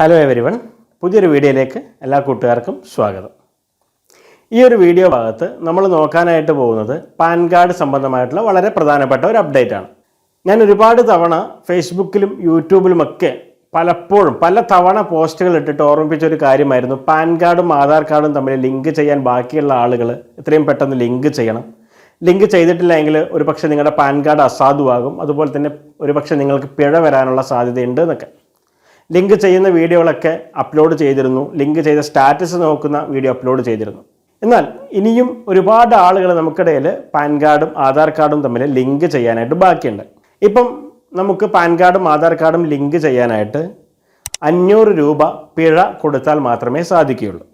Hello everyone പുതിയൊരു വീഡിയോയിലേക്ക് എല്ലാ കൂട്ടുകാർക്കും സ്വാഗതം. ഈ ഒരു വീഡിയോ ഭാഗത്ത് നമ്മൾ നോക്കാനായിട്ട് പോകുന്നത് പാൻ കാർഡ് സംബന്ധമായിട്ടുള്ള വളരെ പ്രധാനപ്പെട്ട ഒരു അപ്ഡേറ്റ് ആണ്. ഞാൻ ഒരുപാട് തവണ ഫേസ്ബുക്കിലും യൂട്യൂബിലുമൊക്കെ പലപ്പോഴും പല തവണ പോസ്റ്റുകൾ ഇട്ടിട്ട് ഓർമ്മിപ്പിച്ച ഒരു കാര്യമായിരുന്നു. പാൻ കാർഡും ആധാർ കാർഡും തമ്മിൽ ലിങ്ക് ചെയ്യാൻ ബാക്കിയുള്ള ആളുകൾ എത്രയും പെട്ടെന്ന് ലിങ്ക് ചെയ്യണം. ലിങ്ക് ചെയ്തിട്ടില്ലെങ്കിൽ ഒരുപക്ഷെ നിങ്ങളുടെ പാൻ കാർഡ് അസാധുവാകും. അതുപോലെ തന്നെ ഒരുപക്ഷെ നിങ്ങൾക്ക് പിഴ വരാനുള്ള സാധ്യതയുണ്ട് എന്നൊക്കെ. ലിങ്ക് ചെയ്യുന്ന വീഡിയോകളൊക്കെ അപ്ലോഡ് ചെയ്തിരുന്നു. ലിങ്ക് ചെയ്ത സ്റ്റാറ്റസ് നോക്കുന്ന വീഡിയോ അപ്ലോഡ് ചെയ്തിരുന്നു. എന്നാൽ ഇനിയും ഒരുപാട് ആളുകൾ നമുക്കിടയിൽ പാൻ കാർഡും ആധാർ കാർഡും തമ്മിൽ ലിങ്ക് ചെയ്യാനായിട്ട് ബാക്കിയുണ്ട്. ഇപ്പം നമുക്ക് പാൻ കാർഡും ആധാർ കാർഡും ലിങ്ക് ചെയ്യാനായിട്ട് അഞ്ഞൂറ് രൂപ പിഴ കൊടുത്താൽ മാത്രമേ സാധിക്കുകയുള്ളൂ.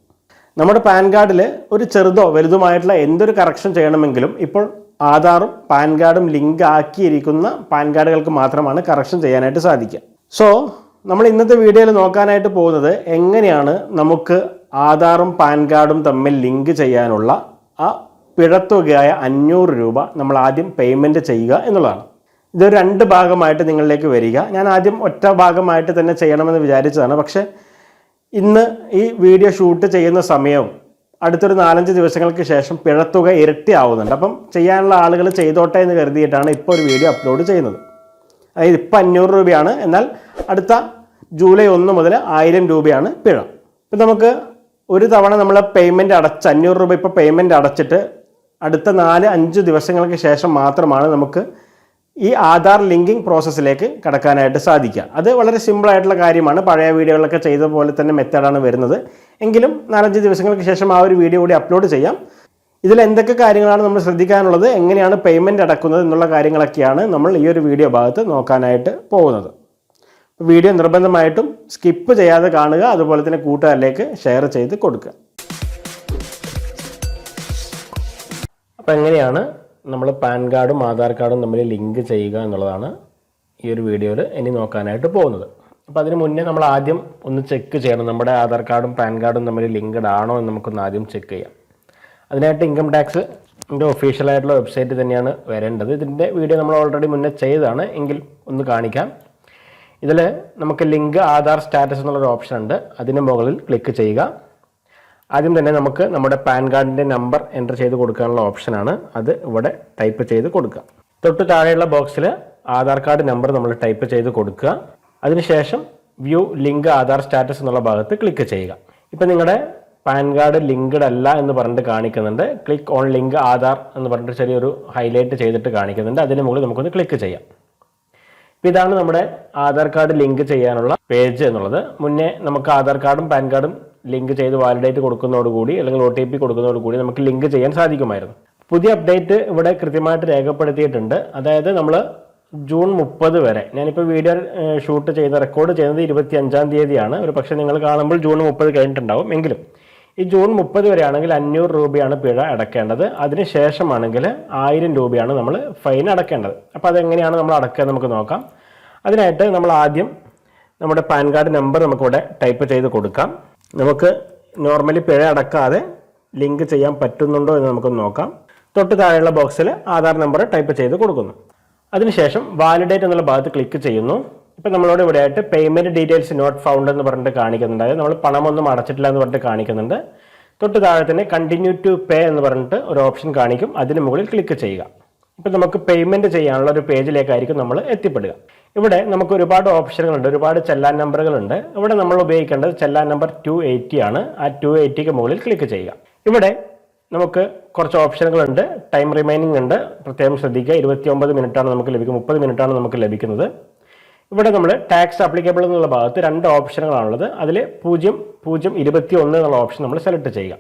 നമ്മുടെ പാൻ കാർഡിൽ ഒരു ചെറുതോ വലുതുമായിട്ടുള്ള എന്തൊരു കറക്ഷൻ ചെയ്യണമെങ്കിലും ഇപ്പോൾ ആധാറും പാൻ കാർഡും ലിങ്ക് ആക്കിയിരിക്കുന്ന പാൻ കാർഡുകൾക്ക് മാത്രമാണ് കറക്ഷൻ ചെയ്യാനായിട്ട് സാധിക്കുക. സോ നമ്മൾ ഇന്നത്തെ വീഡിയോയിൽ നോക്കാനായിട്ട് പോകുന്നത് എങ്ങനെയാണ് നമുക്ക് ആധാറും പാൻ കാർഡും തമ്മിൽ ലിങ്ക് ചെയ്യാനുള്ള ആ പിഴത്തുകയായ അഞ്ഞൂറ് രൂപ നമ്മൾ ആദ്യം പേയ്മെന്റ് ചെയ്യുക എന്നുള്ളതാണ്. ഇത് രണ്ട് ഭാഗമായിട്ട് നിങ്ങളിലേക്ക് വരിക. ഞാൻ ആദ്യം ഒറ്റ ഭാഗമായിട്ട് തന്നെ ചെയ്യണമെന്ന് വിചാരിച്ചതാണ്. പക്ഷേ ഇന്ന് ഈ വീഡിയോ ഷൂട്ട് ചെയ്യുന്ന സമയവും അടുത്തൊരു നാലഞ്ച് ദിവസങ്ങൾക്ക് ശേഷം പിഴത്തുക ഇരട്ടി ഇരട്ടിയാവുന്നുണ്ട്. അപ്പം ചെയ്യാനുള്ള ആളുകൾ ചെയ്തോട്ടെ എന്ന് കരുതിയിട്ടാണ് ഇപ്പോൾ ഒരു വീഡിയോ അപ്ലോഡ് ചെയ്യുന്നത്. അതായത് ഇപ്പം അഞ്ഞൂറ് രൂപയാണ്. എന്നാൽ അടുത്ത ജൂലൈ ഒന്ന് മുതൽ ആയിരം രൂപയാണ് പിഴ. ഇപ്പം നമുക്ക് ഒരു തവണ നമ്മൾ പേയ്മെന്റ് അടച്ച് അഞ്ഞൂറ് രൂപ ഇപ്പോൾ പേയ്മെന്റ് അടച്ചിട്ട് അടുത്ത നാല് അഞ്ച് ദിവസങ്ങൾക്ക് ശേഷം മാത്രമാണ് നമുക്ക് ഈ ആധാർ ലിങ്കിങ് പ്രോസസ്സിലേക്ക് കടക്കാനായിട്ട് സാധിക്കുക. അത് വളരെ സിമ്പിളായിട്ടുള്ള കാര്യമാണ്. പഴയ വീഡിയോകളൊക്കെ ചെയ്ത പോലെ തന്നെ മെത്തേഡാണ് വരുന്നത്. എങ്കിലും നാലഞ്ച് ദിവസങ്ങൾക്ക് ശേഷം ആ ഒരു വീഡിയോ കൂടി അപ്ലോഡ് ചെയ്യാം. ഇതിൽ എന്തൊക്കെ കാര്യങ്ങളാണ് നമ്മൾ ശ്രദ്ധിക്കാനുള്ളത് എങ്ങനെയാണ് പേയ്മെന്റ് അടക്കുന്നത് എന്നുള്ള കാര്യങ്ങളൊക്കെയാണ് നമ്മൾ ഈ ഒരു വീഡിയോ ഭാഗത്ത് നോക്കാനായിട്ട് പോകുന്നത്. വീഡിയോ നിർബന്ധമായിട്ടും സ്കിപ്പ് ചെയ്യാതെ കാണുക അതുപോലെ തന്നെ കൂട്ടുകാരിലേക്ക് ഷെയർ ചെയ്ത് കൊടുക്കുക. അപ്പോൾ എങ്ങനെയാണ് നമ്മൾ പാൻ കാർഡും ആധാർ കാർഡും തമ്മിൽ ലിങ്ക് ചെയ്യുക എന്നുള്ളതാണ് ഈ ഒരു വീഡിയോയിൽ ഇനി നോക്കാനായിട്ട് പോകുന്നത്. അപ്പോൾ അതിന് മുന്നേ നമ്മൾ ആദ്യം ഒന്ന് ചെക്ക് ചെയ്യണം. നമ്മുടെ ആധാർ കാർഡും പാൻ കാർഡും തമ്മിൽ ലിങ്ക്ഡ് ആണോ എന്ന് നമുക്കൊന്ന് ആദ്യം ചെക്ക് ചെയ്യാം. അതിനായിട്ട് ഇൻകം ടാക്സ് ഇതിന്റെ ഒഫീഷ്യലായിട്ടുള്ള വെബ്സൈറ്റ് തന്നെയാണ് വരേണ്ടത്. ഇതിന്റെ വീഡിയോ നമ്മൾ ഓൾറെഡി മുന്നേ ചെയ്തതാണ്. എങ്കിൽ ഒന്ന് കാണിക്കാം. ഇതിൽ നമുക്ക് ലിങ്ക് ആധാർ സ്റ്റാറ്റസ് എന്നുള്ളൊരു ഓപ്ഷൻ ഉണ്ട്. അതിന് മുകളിൽ ക്ലിക്ക് ചെയ്യുക. ആദ്യം തന്നെ നമുക്ക് നമ്മുടെ പാൻ കാർഡിന്റെ നമ്പർ എന്റർ ചെയ്ത് കൊടുക്കാനുള്ള ഓപ്ഷനാണ് അത് ഇവിടെ ടൈപ്പ് ചെയ്ത് കൊടുക്കുക. തൊട്ട് താഴെയുള്ള ബോക്സിൽ ആധാർ കാർഡ് നമ്പർ നമ്മൾ ടൈപ്പ് ചെയ്ത് കൊടുക്കുക. അതിനുശേഷം വ്യൂ ലിങ്ക് ആധാർ സ്റ്റാറ്റസ് എന്നുള്ള ഭാഗത്ത് ക്ലിക്ക് ചെയ്യുക. ഇപ്പം നിങ്ങളുടെ പാൻ കാർഡ് ലിങ്ക്ഡ് അല്ല എന്ന് പറഞ്ഞിട്ട് കാണിക്കുന്നുണ്ട്. ക്ലിക്ക് ഓൺ ലിങ്ക് ആധാർ എന്ന് പറഞ്ഞിട്ട് ചെറിയൊരു ഹൈലൈറ്റ് ചെയ്തിട്ട് കാണിക്കുന്നുണ്ട്. അതിന് മുകളിൽ നമുക്കൊന്ന് ക്ലിക്ക് ചെയ്യാം. അപ്പോൾ ഇതാണ് നമ്മുടെ ആധാർ കാർഡ് ലിങ്ക് ചെയ്യാനുള്ള പേജ് എന്നുള്ളത്. മുന്നേ നമുക്ക് ആധാർ കാർഡും പാൻ കാർഡും ലിങ്ക് ചെയ്ത് വാലിഡേറ്റ് കൊടുക്കുന്നതോടുകൂടി അല്ലെങ്കിൽ ഒ ടി പി കൊടുക്കുന്നതോടുകൂടി നമുക്ക് ലിങ്ക് ചെയ്യാൻ സാധിക്കുമായിരുന്നു. പുതിയ അപ്ഡേറ്റ് ഇവിടെ കൃത്യമായിട്ട് രേഖപ്പെടുത്തിയിട്ടുണ്ട്. അതായത് നമ്മൾ ജൂൺ മുപ്പത് വരെ ഞാനിപ്പോൾ വീഡിയോ ഷൂട്ട് ചെയ്ത് റെക്കോർഡ് ചെയ്യുന്നത് ഇരുപത്തി അഞ്ചാം തീയതിയാണ്. ഒരു പക്ഷേ നിങ്ങൾ കാണുമ്പോൾ ജൂൺ മുപ്പത് കഴിഞ്ഞിട്ടുണ്ടാവും. എങ്കിലും ഈ ജൂൺ മുപ്പത് വരെയാണെങ്കിൽ അഞ്ഞൂറ് രൂപയാണ് പിഴ അടക്കേണ്ടത്. അതിന് ശേഷമാണെങ്കിൽ ആയിരം രൂപയാണ് നമ്മൾ ഫൈൻ അടക്കേണ്ടത്. അപ്പോൾ അതെങ്ങനെയാണ് നമ്മൾ അടക്കുക നമുക്ക് നോക്കാം. അതിനായിട്ട് നമ്മൾ ആദ്യം നമ്മുടെ പാൻ കാർഡ് നമ്പർ നമുക്കിവിടെ ടൈപ്പ് ചെയ്ത് കൊടുക്കാം. നമുക്ക് നോർമലി പിഴ അടക്കാതെ ലിങ്ക് ചെയ്യാൻ പറ്റുന്നുണ്ടോ എന്ന് നമുക്കൊന്ന് നോക്കാം. തൊട്ട് താഴെയുള്ള ബോക്സിൽ ആധാർ നമ്പർ ടൈപ്പ് ചെയ്ത് കൊടുക്കുന്നു. അതിനുശേഷം വാലിഡേറ്റ് എന്നുള്ള ഭാഗത്ത് ക്ലിക്ക് ചെയ്യുന്നു. ഇപ്പം നമ്മളോട് ഇവിടെ ആയിട്ട് പേയ്മെന്റ് ഡീറ്റെയിൽസ് നോട്ട് ഫൗണ്ട് എന്ന് പറഞ്ഞിട്ട് കാണിക്കുന്നുണ്ട്. അതായത് നമ്മൾ പണമൊന്നും അടച്ചിട്ടില്ല എന്ന് പറഞ്ഞിട്ട് കാണിക്കുന്നുണ്ട്. തൊട്ട് താഴെ തന്നെ കണ്ടിന്യൂ ടു പേ എന്ന് പറഞ്ഞിട്ട് ഒരു ഓപ്ഷൻ കാണിക്കും. അതിന് മുകളിൽ ക്ലിക്ക് ചെയ്യുക. ഇപ്പം നമുക്ക് പേയ്മെന്റ് ചെയ്യാനുള്ള ഒരു പേജിലേക്കായിരിക്കും നമ്മൾ എത്തിപ്പെടുക. ഇവിടെ നമുക്ക് ഒരുപാട് ഓപ്ഷനുകളുണ്ട് ഒരുപാട് ചെല്ലാൻ നമ്പറുകളുണ്ട് ഇവിടെ നമ്മൾ ഉപയോഗിക്കേണ്ടത് ചെല്ലാൻ നമ്പർ ടു എയ്റ്റി ആണ്. ആ ടു എയ്റ്റിക്ക് മുകളിൽ ക്ലിക്ക് ചെയ്യുക. ഇവിടെ നമുക്ക് കുറച്ച് ഓപ്ഷനുകളുണ്ട് ടൈം റിമൈനിങ് ഉണ്ട്. പ്രത്യേകം ശ്രദ്ധിക്കുക. ഇരുപത്തി ഒമ്പത് മിനിറ്റാണ് നമുക്ക് ലഭിക്കുക. മുപ്പത് മിനിറ്റാണ് നമുക്ക് ലഭിക്കുന്നത്. ഇവിടെ നമ്മൾ ടാക്സ് അപ്ലിക്കബിൾ എന്നുള്ള ഭാഗത്ത് രണ്ട് ഓപ്ഷനുകളാണുള്ളത്. അതിൽ പൂജ്യം പൂജ്യം ഇരുപത്തി ഒന്ന് എന്നുള്ള ഓപ്ഷൻ നമ്മൾ സെലക്ട് ചെയ്യുക.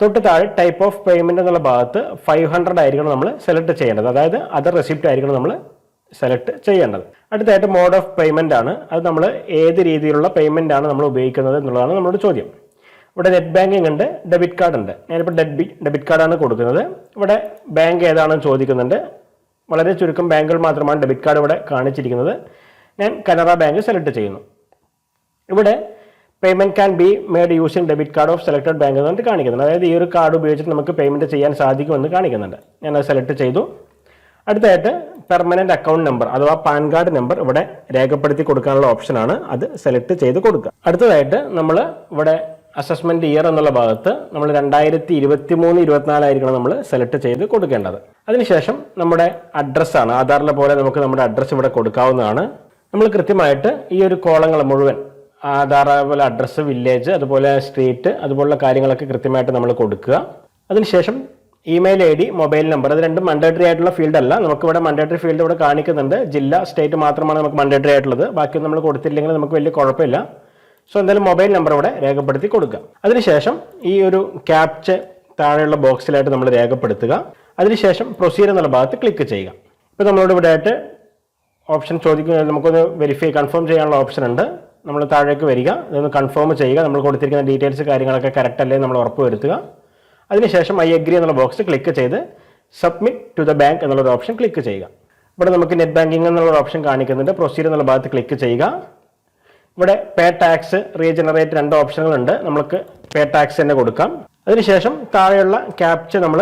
തൊട്ട് താഴെ ടൈപ്പ് ഓഫ് പേയ്മെന്റ് എന്നുള്ള ഭാഗത്ത് ഫൈവ് ഹൺഡ്രഡ് ആയിരിക്കണം നമ്മൾ സെലക്ട് ചെയ്യേണ്ടത്. അതായത് അതർ റെസിപ്റ്റ് ആയിരിക്കണം നമ്മൾ സെലക്ട് ചെയ്യേണ്ടത്. അടുത്തായിട്ട് മോഡ് ഓഫ് പേയ്മെന്റ് ആണ്. അത് നമ്മൾ ഏത് രീതിയിലുള്ള പേയ്മെന്റ് ആണ് നമ്മൾ ഉപയോഗിക്കുന്നത് എന്നുള്ളതാണ് നമ്മുടെ ചോദ്യം. ഇവിടെ നെറ്റ് ബാങ്കിങ് ഉണ്ട് ഡെബിറ്റ് കാർഡ് ഉണ്ട്. ഞാനിപ്പോൾ ഡെബിറ്റ് ഡെബിറ്റ് കാർഡാണ് കൊടുക്കുന്നത്. ഇവിടെ ബാങ്ക് ഏതാണെന്ന് ചോദിക്കുന്നുണ്ട്. വളരെ ചുരുക്കം ബാങ്കുകൾ മാത്രമാണ് ഡെബിറ്റ് കാർഡ് ഇവിടെ കാണിച്ചിരിക്കുന്നത്. ഞാൻ കനറ ബാങ്ക് സെലക്ട് ചെയ്യുന്നു. ഇവിടെ payment can be made using debit card of selected bank എന്ന് കാണിക്കുന്നുണ്ട്. അതായത് ഈ ഒരു കാർഡ് ഉപയോഗിച്ചിട്ട് നമുക്ക് പേയ്മെന്റ് ചെയ്യാൻ സാധിക്കുമെന്ന് കാണിക്കുന്നുണ്ട്. ഞാൻ അത് സെലക്ട് ചെയ്തു. അടുത്തതായിട്ട് പെർമനന്റ് അക്കൗണ്ട് നമ്പർ അഥവാ പാൻ കാർഡ് നമ്പർ ഇവിടെ രേഖപ്പെടുത്തി കൊടുക്കാനുള്ള ഓപ്ഷനാണ് അത് സെലക്ട് ചെയ്ത് കൊടുക്കുക. അടുത്തതായിട്ട് നമ്മൾ ഇവിടെ അസസ്മെന്റ് ഇയർ എന്നുള്ള ഭാഗത്ത് നമ്മൾ രണ്ടായിരത്തി ഇരുപത്തി മൂന്ന് ഇരുപത്തിനാലായിരിക്കണം നമ്മൾ സെലക്ട് ചെയ്ത് കൊടുക്കേണ്ടത്. അതിനുശേഷം നമ്മുടെ അഡ്രസ്സാണ് ആധാറിലെ പോലെ നമുക്ക് നമ്മുടെ അഡ്രസ്സ് ഇവിടെ കൊടുക്കാവുന്നതാണ്. നമ്മൾ കൃത്യമായിട്ട് ഈ ഒരു കോളങ്ങൾ മുഴുവൻ ആധാർ അതുപോലെ അഡ്രസ്സ് വില്ലേജ് അതുപോലെ സ്ട്രീറ്റ് അതുപോലുള്ള കാര്യങ്ങളൊക്കെ കൃത്യമായിട്ട് നമ്മൾ കൊടുക്കുക. അതിനുശേഷം email I D mobile number അത് രണ്ടും മണ്ടേറ്ററി ആയിട്ടുള്ള ഫീൽഡ് അല്ല. നമുക്ക് ഇവിടെ മണ്ടേറ്ററി ഫീൽഡ് ഇവിടെ കാണിക്കുന്നുണ്ട്. ജില്ല സ്റ്റേറ്റ് മാത്രമാണ് നമുക്ക് മണ്ടേറ്ററി ആയിട്ടുള്ളത്. ബാക്കിയൊന്നും നമ്മൾ കൊടുത്തില്ലെങ്കിൽ നമുക്ക് വലിയ കുഴപ്പമില്ല. സോ എന്തായാലും മൊബൈൽ നമ്പർ ഇവിടെ രേഖപ്പെടുത്തി കൊടുക്കുക. അതിനുശേഷം ഈ ഒരു ക്യാപ്ച താഴെയുള്ള ബോക്സിലായിട്ട് നമ്മൾ രേഖപ്പെടുത്തുക. അതിനുശേഷം പ്രൊസീജർ എന്നുള്ള ഭാഗത്ത് ക്ലിക്ക് ചെയ്യുക. ഇപ്പോൾ നമ്മളോട് ഇവിടെ ആയിട്ട് ഓപ്ഷൻ ചോദിക്കുന്നത് നമുക്കൊന്ന് വെരിഫൈ കൺഫേം ചെയ്യാനുള്ള ഓപ്ഷൻ ഉണ്ട്. നമ്മൾ താഴേക്ക് വരിക ഇതൊന്ന് കൺഫേം ചെയ്യുക. നമ്മൾ കൊടുത്തിരിക്കുന്ന ഡീറ്റെയിൽസ് കാര്യങ്ങളൊക്കെ കറക്റ്റ് അല്ലേ നമ്മൾ ഉറപ്പ് വരുത്തുക അതിനുശേഷം ഐ അഗ്രി എന്നുള്ള ബോക്സ് ക്ലിക്ക് ചെയ്ത് സബ്മിറ്റ് ടു ദ ബാങ്ക് എന്നുള്ള ഓപ്ഷൻ ക്ലിക്ക് ചെയ്യുക. ഇവിടെ നമുക്ക് നെറ്റ് ബാങ്കിങ് എന്നുള്ള ഓപ്ഷൻ കാണിക്കുന്നുണ്ട്. പ്രൊസീഡ് എന്നുള്ള ഭാഗത്ത് ക്ലിക്ക് ചെയ്യുക. ഇവിടെ പേ ടാക്സ് റീജനറേറ്റ് രണ്ട് ഓപ്ഷനുകളുണ്ട് നമുക്ക് പേ ടാക്സ് തന്നെ കൊടുക്കാം. അതിനുശേഷം താഴെയുള്ള ക്യാപ്ച നമ്മൾ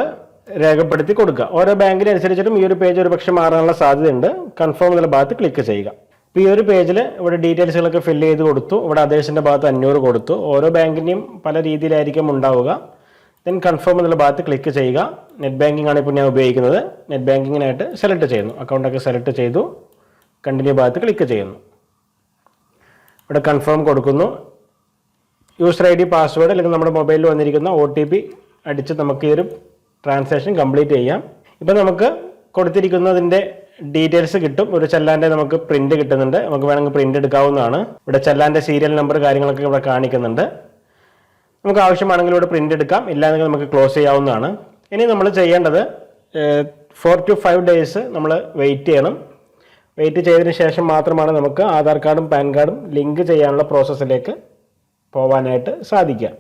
രേഖപ്പെടുത്തി കൊടുക്കുക. ഓരോ ബാങ്കിന് അനുസരിച്ചിട്ടും ഈ ഒരു പേജ് ഒരു പക്ഷേ മാറാനുള്ള സാധ്യതയുണ്ട്. കൺഫേം എന്നുള്ള ഭാഗത്ത് ക്ലിക്ക് ചെയ്യുക. ഇപ്പോൾ ഈ ഒരു പേജിൽ ഇവിടെ ഡീറ്റെയിൽസുകളൊക്കെ ഫില്ല് ചെയ്ത് കൊടുത്തു. ഇവിടെ അദ്ദേഹത്തിന്റെ ഭാഗത്ത് അഞ്ഞൂറ് കൊടുത്തു. ഓരോ ബാങ്കിന്റെയും പല രീതിയിലായിരിക്കും ഉണ്ടാവുക. ദെൻ കൺഫേം എന്നുള്ള ഭാഗത്ത് ക്ലിക്ക് ചെയ്യുക. നെറ്റ് ബാങ്കിങ് ആണ് ഇപ്പോൾ ഞാൻ ഉപയോഗിക്കുന്നത്. നെറ്റ് ബാങ്കിങ്ങിനായിട്ട് സെലക്ട് ചെയ്യുന്നു. അക്കൗണ്ടൊക്കെ സെലക്ട് ചെയ്തു. കണ്ടിന്യൂ ഭാഗത്ത് ക്ലിക്ക് ചെയ്യുന്നു. ഇവിടെ കൺഫേം കൊടുക്കുന്നു. യൂസർ ഐ ഡി പാസ്വേഡ് അല്ലെങ്കിൽ നമ്മുടെ മൊബൈലിൽ വന്നിരിക്കുന്ന ഒ ടി പി അടിച്ച് നമുക്ക് ഈ ഒരു ട്രാൻസാക്ഷൻ കംപ്ലീറ്റ് ചെയ്യാം. ഇപ്പം നമുക്ക് കൊടുത്തിരിക്കുന്നതിന്റെ ഡീറ്റെയിൽസ് കിട്ടും. ഒരു ചെല്ലാന്റെ നമുക്ക് പ്രിന്റ് കിട്ടുന്നുണ്ട്. നമുക്ക് വേണമെങ്കിൽ പ്രിന്റ് എടുക്കാവുന്നതാണ്. ഇവിടെ ചെല്ലാന്റെ സീരിയൽ നമ്പർ കാര്യങ്ങളൊക്കെ ഇവിടെ കാണിക്കുന്നുണ്ട്. നമുക്ക് ആവശ്യമാണെങ്കിൽ ഇവിടെ പ്രിന്റ് എടുക്കാം. ഇല്ലാന്നെങ്കിൽ നമുക്ക് ക്ലോസ് ചെയ്യാവുന്നതാണ്. ഇനി നമ്മൾ ചെയ്യേണ്ടത് ഫോർ ടു ഫൈവ് ഡേയ്സ് നമ്മൾ വെയിറ്റ് ചെയ്യണം. വെയിറ്റ് ചെയ്തതിന് ശേഷം മാത്രമാണ് നമുക്ക് ആധാർ കാർഡും പാൻ കാർഡും ലിങ്ക് ചെയ്യാനുള്ള പ്രോസസ്സിലേക്ക് പോകാനായിട്ട് സാധിക്കുക.